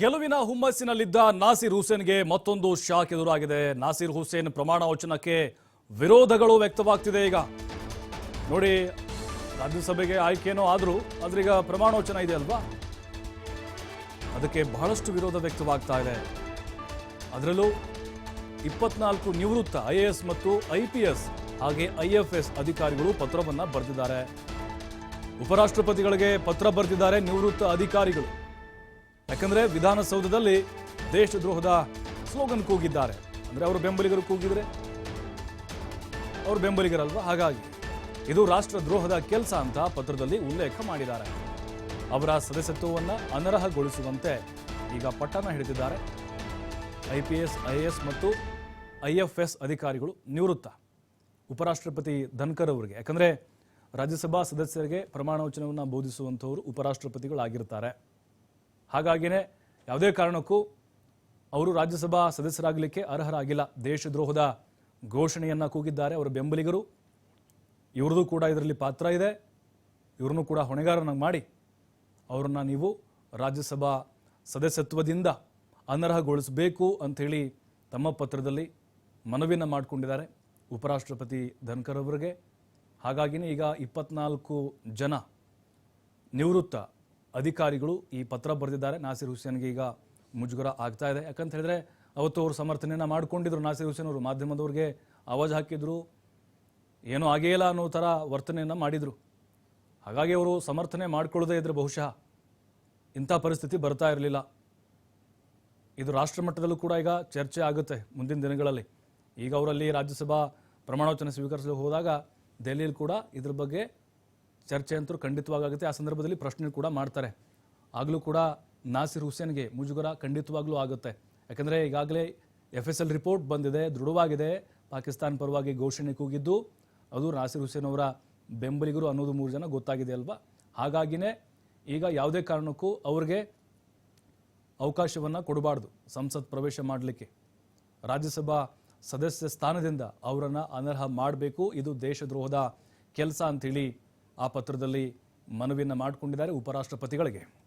ಗೆಲುವಿನ ಹುಮ್ಮಸ್ಸಿನಲ್ಲಿದ್ದ ನಾಸಿರ್ ಹುಸೇನ್ಗೆ ಮತ್ತೊಂದು ಶಾಕ್ ಎದುರಾಗಿದೆ. ನಾಸಿರ್ ಹುಸೇನ್ ಪ್ರಮಾಣ ವಚನಕ್ಕೆ ವಿರೋಧಗಳು ವ್ಯಕ್ತವಾಗ್ತಿದೆ ಈಗ. ನೋಡಿ, ರಾಜ್ಯಸಭೆಗೆ ಆಯ್ಕೆನೋ ಆದರೂ ಆದ್ರೀಗ ಪ್ರಮಾಣ ವಚನ ಇದೆ ಅಲ್ವಾ? ಅದಕ್ಕೆ ಬಹಳಷ್ಟು ವಿರೋಧ ವ್ಯಕ್ತವಾಗ್ತಾ ಇದೆ. ಅದರಲ್ಲೂ ಇಪ್ಪತ್ನಾಲ್ಕು ನಿವೃತ್ತ ಐ ಎ ಎಸ್ ಮತ್ತು ಐ ಪಿ ಎಸ್, ಹಾಗೆ ಐ ಎಫ್ ಎಸ್ ಅಧಿಕಾರಿಗಳು ಪತ್ರವನ್ನು ಬರೆದಿದ್ದಾರೆ. ಉಪರಾಷ್ಟ್ರಪತಿಗಳಿಗೆ ಪತ್ರ ಬರೆದಿದ್ದಾರೆ ನಿವೃತ್ತ ಅಧಿಕಾರಿಗಳು. ಯಾಕಂದ್ರೆ ವಿಧಾನಸೌಧದಲ್ಲಿ ದೇಶದ್ರೋಹದ ಸ್ಲೋಗನ್ ಕೂಗಿದ್ದಾರೆ. ಅಂದ್ರೆ ಅವರು ಬೆಂಬಲಿಗರು ಕೂಗಿದರೆ? ಅವರು ಬೆಂಬಲಿಗರಲ್ವಾ? ಹಾಗಾಗಿ ಇದು ರಾಷ್ಟ್ರದ್ರೋಹದ ಕೆಲಸ ಅಂತ ಪತ್ರದಲ್ಲಿ ಉಲ್ಲೇಖ ಮಾಡಿದ್ದಾರೆ. ಅವರ ಸದಸ್ಯತ್ವವನ್ನು ಅನರ್ಹಗೊಳಿಸುವಂತೆ ಈಗ ಪಟ್ಟಣ ಹಿಡಿದಿದ್ದಾರೆ. I P S I S ಮತ್ತು ಐ ಎಫ್ ಎಸ್ ಅಧಿಕಾರಿಗಳು ನಿವೃತ್ತ. ಉಪರಾಷ್ಟ್ರಪತಿ ಧನ್ಕರ್ ಅವರಿಗೆ. ಯಾಕಂದ್ರೆ ರಾಜ್ಯಸಭಾ ಸದಸ್ಯರಿಗೆ ಪ್ರಮಾಣ ವಚನವನ್ನು ಬೋಧಿಸುವಂಥವರು ಉಪರಾಷ್ಟ್ರಪತಿಗಳಾಗಿರ್ತಾರೆ. ಹಾಗಾಗಿನೇ ಯಾವುದೇ ಕಾರಣಕ್ಕೂ ಅವರು ರಾಜ್ಯಸಭಾ ಸದಸ್ಯರಾಗಲಿಕ್ಕೆ ಅರ್ಹರಾಗಿಲ್ಲ. ದೇಶದ್ರೋಹದ ಘೋಷಣೆಯನ್ನು ಕೂಗಿದ್ದಾರೆ ಅವರ ಬೆಂಬಲಿಗರು. ಇವ್ರದ್ದು ಕೂಡ ಇದರಲ್ಲಿ ಪಾತ್ರ ಇದೆ. ಇವ್ರನ್ನೂ ಕೂಡ ಹೊಣೆಗಾರನಾಗಿ ಮಾಡಿ ಅವರನ್ನು ನೀವು ರಾಜ್ಯಸಭಾ ಸದಸ್ಯತ್ವದಿಂದ ಅನರ್ಹಗೊಳಿಸಬೇಕು ಅಂಥೇಳಿ ತಮ್ಮ ಪತ್ರದಲ್ಲಿ ಮನವಿಯನ್ನು ಮಾಡಿಕೊಂಡಿದ್ದಾರೆ ಉಪರಾಷ್ಟ್ರಪತಿ ಧನ್ಕರ್ ಅವರಿಗೆ. ಹಾಗಾಗಿನೇ ಈಗ ಇಪ್ಪತ್ನಾಲ್ಕು ಜನ ನಿವೃತ್ತ ಅಧಿಕಾರಿಗಳು ಈ ಪತ್ರ ಬರೆದಿದ್ದಾರೆ. ನಾಸಿರ್ ಹುಸೇನ್ಗೆ ಈಗ ಮುಜುಗರ ಆಗ್ತಾ ಇದೆ. ಯಾಕಂತ ಹೇಳಿದ್ರೆ ಅವತ್ತು ಅವರು ಸಮರ್ಥನೆಯನ್ನು ಮಾಡಿಕೊಂಡಿದ್ರು ನಾಸಿರ್ ಹುಸೇನ್ ಅವರು. ಮಾಧ್ಯಮದವ್ರಿಗೆ ಆವಾಜ್ ಹಾಕಿದ್ರು. ಏನೂ ಆಗೇ ಇಲ್ಲ ಅನ್ನೋ ಥರ ವರ್ತನೆಯನ್ನು ಮಾಡಿದರು. ಹಾಗಾಗಿ ಅವರು ಸಮರ್ಥನೆ ಮಾಡಿಕೊಳ್ಳದೇ ಇದ್ರೆ ಬಹುಶಃ ಇಂಥ ಪರಿಸ್ಥಿತಿ ಬರ್ತಾ ಇರಲಿಲ್ಲ. ಇದು ರಾಷ್ಟ್ರ ಮಟ್ಟದಲ್ಲೂ ಕೂಡ ಈಗ ಚರ್ಚೆ ಆಗುತ್ತೆ ಮುಂದಿನ ದಿನಗಳಲ್ಲಿ. ಈಗ ಅವರಲ್ಲಿ ರಾಜ್ಯಸಭಾ ಪ್ರಮಾಣವಚನ ಸ್ವೀಕರಿಸಲು ಹೋದಾಗ ದೆಹಲಿಯಲ್ಲಿ ಕೂಡ ಇದ್ರ ಬಗ್ಗೆ ಚರ್ಚೆ ಅಂತೂ ಖಂಡಿತವಾಗುತ್ತೆ ಆ ಸಂದರ್ಭದಲ್ಲಿ ಪ್ರಶ್ನೆ ಕೂಡ ಮಾಡ್ತಾರೆ. ಆಗಲೂ ಕೂಡ ನಾಸಿರ್ ಹುಸೇನ್ಗೆ ಮುಜುಗರ ಖಂಡಿತವಾಗ್ಲೂ ಆಗುತ್ತೆ. ಯಾಕಂದರೆ ಈಗಾಗಲೇ ಎಫ್ ಎಸ್ ಎಲ್ ರಿಪೋರ್ಟ್ ಬಂದಿದೆ, ದೃಢವಾಗಿದೆ. ಪಾಕಿಸ್ತಾನ ಪರವಾಗಿ ಘೋಷಣೆ ಕೂಗಿದ್ದು, ಅದು ನಾಸಿರ್ ಹುಸೇನ್ ಅವರ ಬೆಂಬಲಿಗರು ಅನ್ನೋದು ಮೂರು ಜನ ಗೊತ್ತಾಗಿದೆ ಅಲ್ವಾ? ಹಾಗಾಗಿನೇ ಈಗ ಯಾವುದೇ ಕಾರಣಕ್ಕೂ ಅವ್ರಿಗೆ ಅವಕಾಶವನ್ನು ಕೊಡಬಾರ್ದು ಸಂಸತ್ ಪ್ರವೇಶ ಮಾಡಲಿಕ್ಕೆ. ರಾಜ್ಯಸಭಾ ಸದಸ್ಯ ಸ್ಥಾನದಿಂದ ಅವರನ್ನು ಅನರ್ಹ ಮಾಡಬೇಕು. ಇದು ದೇಶದ್ರೋಹದ ಕೆಲಸ ಅಂತೇಳಿ ಆ ಪತ್ರದಲ್ಲಿ ಮನವಿಯನ್ನು ಮಾಡಿಕೊಂಡಿದ್ದಾರೆ ಉಪರಾಷ್ಟ್ರಪತಿಗಳಿಗೆ.